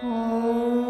Oh.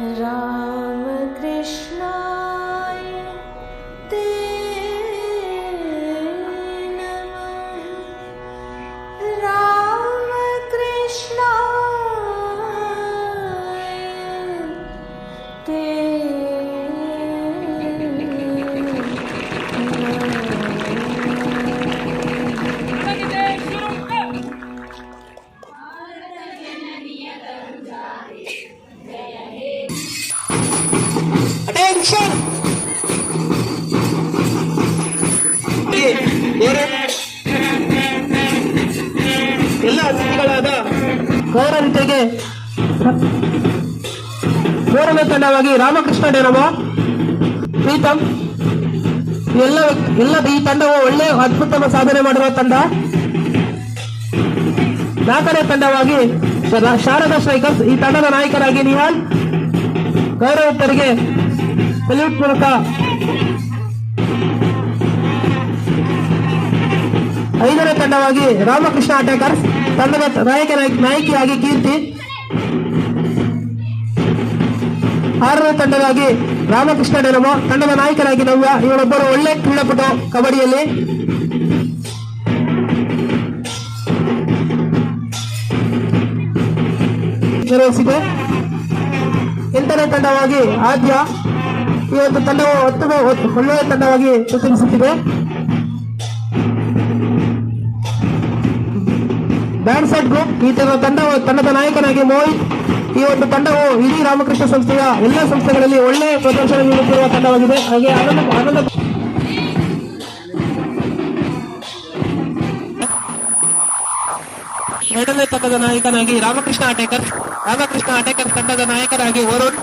Ram. Attention ಎಲ್ಲ ಅತಿಥಿಗಳಾದ ಕೋರಂತೆಗೆ ಮೂರನೇ ತಂಡವಾಗಿ ರಾಮಕೃಷ್ಣ ಡೇರವ ಪ್ರೀತಮ್ ಎಲ್ಲ ಎಲ್ಲ ಈ ತಂಡವು ಒಳ್ಳೆ ಅದ್ಭುತ ಸಾಧನೆ ಮಾಡಿರುವ ತಂಡ. ನಾಲ್ಕನೇ ತಂಡವಾಗಿ ಶಾರದಾ ಸ್ಟ್ರೈಕರ್ಸ್ ಈ ತಂಡದ ನಾಯಕರಾಗಿ ನಿಹಾಲ್. ಗೌರವಿತರಿಗೆ ಸಲ್ಯೂಟ್ ಮೂಲಕ ಐದನೇ ತಂಡವಾಗಿ ರಾಮಕೃಷ್ಣ ಅಟ್ಯಾಕರ್ಸ್ ತಂಡದ ನಾಯಕ, ನಾಯಕಿಯಾಗಿ ಕೀರ್ತಿ. ಆರನೇ ತಂಡವಾಗಿ ರಾಮಕೃಷ್ಣ ಡೆನಮೋ ತಂಡದ ನಾಯಕರಾಗಿ ನವ್ಯ. ಇವರೊಬ್ಬರು ಒಳ್ಳೆ ಕ್ರೀಡಾಪಟು ಕಬಡ್ಡಿಯಲ್ಲಿ. ನಿರ್ವಹಿಸಿದೆ ಎಂಟನೇ ತಂಡವಾಗಿ ಆದ್ಯ ಒಂದು ತಂಡವು ಉತ್ತಮ ಒಳ್ಳೆಯ ತಂಡವಾಗಿ ಪ್ರತಿನಿಧಿಸುತ್ತಿದೆ. ಬ್ಯಾನ್ಸೆಟ್ ಗ್ರೂಪ್ ಈ ತಂಡವು ತಂಡದ ನಾಯಕನಾಗಿ ಮೋಹಿತ್. ಈ ಒಂದು ತಂಡವು ಇಡೀ ರಾಮಕೃಷ್ಣ ಸಂಸ್ಥೆಯ ಎಲ್ಲ ಸಂಸ್ಥೆಗಳಲ್ಲಿ ಒಳ್ಳೆಯ ಪ್ರದರ್ಶನ ನೀಡುತ್ತಿರುವ ತಂಡವಾಗಿದೆ. ಹಾಗೆ ಆನಂದ ಆನಂದ ಎರಡನೇ ತಂಡದ ನಾಯಕನಾಗಿ ರಾಮಕೃಷ್ಣ ಅಟೇಕರ್ ರಾಮಕೃಷ್ಣ ಅಟೇಕರ್ ತಂಡದ ನಾಯಕರಾಗಿ ವರುಣ್.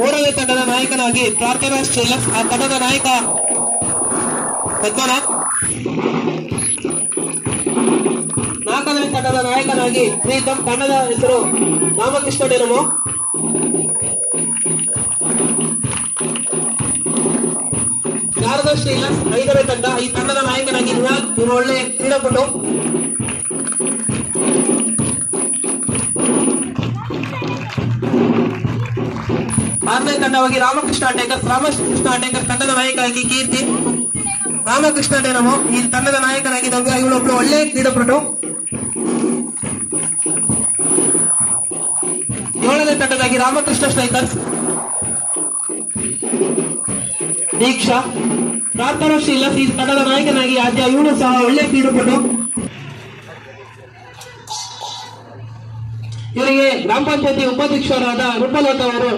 ಮೂರನೇ ತಂಡದ ನಾಯಕನಾಗಿ ಪ್ರಾರ್ಥನಾ ಶ್ರೀಲಸ್ ಆ ತಂಡದ ನಾಯಕ ಪದ್ಮನಾಥ್ ನಾಲ್ಕನೇ ತಂಡದ ನಾಯಕನಾಗಿ ಪ್ರೀತಮ್ ತಂಡದ ಹೆಸರು ರಾಮಕೃಷ್ಣ ಡೆನಮೋ. ಶಾರದಾ ಶ್ರೀಲಸ್ ಐದನೇ ತಂಡ ಈ ತಂಡದ ನಾಯಕನಾಗಿ ನಿಹಾಲ್ ಇವರು ಒಳ್ಳೆ ಕ್ರೀಡಾಪಟು. ಆರನೇ ತಂಡವಾಗಿ ರಾಮಕೃಷ್ಣ ಅಟೇಕರ್ ರಾಮಕೃಷ್ಣ ಅಟೇಕರ್ ತಂಡದ ನಾಯಕರಾಗಿ ಕೀರ್ತಿ. ರಾಮಕೃಷ್ಣ ಡೇನಮೋ ಈ ತಂಡದ ನಾಯಕನಾಗಿ ನವ್ಯ ಇವಳೊಬ್ಳು ಒಳ್ಳೆ ಕ್ರೀಡಾಪಟು. ಏಳನೇ ತಂಡದಾಗಿ ರಾಮಕೃಷ್ಣ ಸ್ಟ್ರೈಕರ್ಸ್ ದೀಕ್ಷಾ. ಪ್ರಾರ್ಥನಾ ಶ್ರೀಲಸ್ ಈ ತಂಡದ ನಾಯಕನಾಗಿ ಆದ್ಯ ಇವಳು ಸಹ ಒಳ್ಳೆ ಕ್ರೀಡಾಪಟು. ಇವರಿಗೆ ಗ್ರಾಮ ಪಂಚಾಯತಿ ಉಪಾಧ್ಯಕ್ಷರಾದ ರೂಪಲತಾ ಅವರು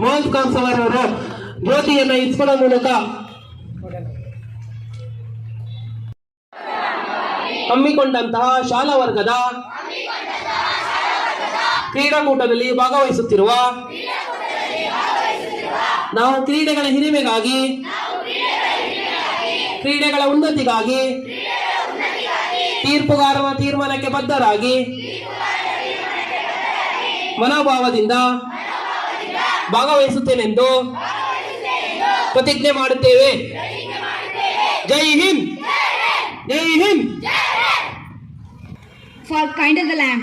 ಮೋಹನ್ ಖಾನ್ ಸವರ್ ಅವರು ಜ್ಯೋತಿಯನ್ನ ಇಸ್ಕೊಳ್ಳೋ ಮೂಲಕ ಹಮ್ಮಿಕೊಂಡಂತಹ ಶಾಲಾ ವರ್ಗದ ಕ್ರೀಡಾಕೂಟದಲ್ಲಿ ಭಾಗವಹಿಸುತ್ತಿರುವ ನಾವು ಕ್ರೀಡೆಗಳ ಹಿರಿಮೆಗಾಗಿ ಕ್ರೀಡೆಗಳ ಉನ್ನತಿಗಾಗಿ ತೀರ್ಪುಗಾರರ ತೀರ್ಮಾನಕ್ಕೆ ಬದ್ಧರಾಗಿ ಮನೋಭಾವದಿಂದ ಭಾಗವಹಿಸುತ್ತೇನೆಂದು ಪ್ರತಿಜ್ಞೆ ಮಾಡುತ್ತೇವೆ. Jai Hind. Jai Hind. For kind of the lamb.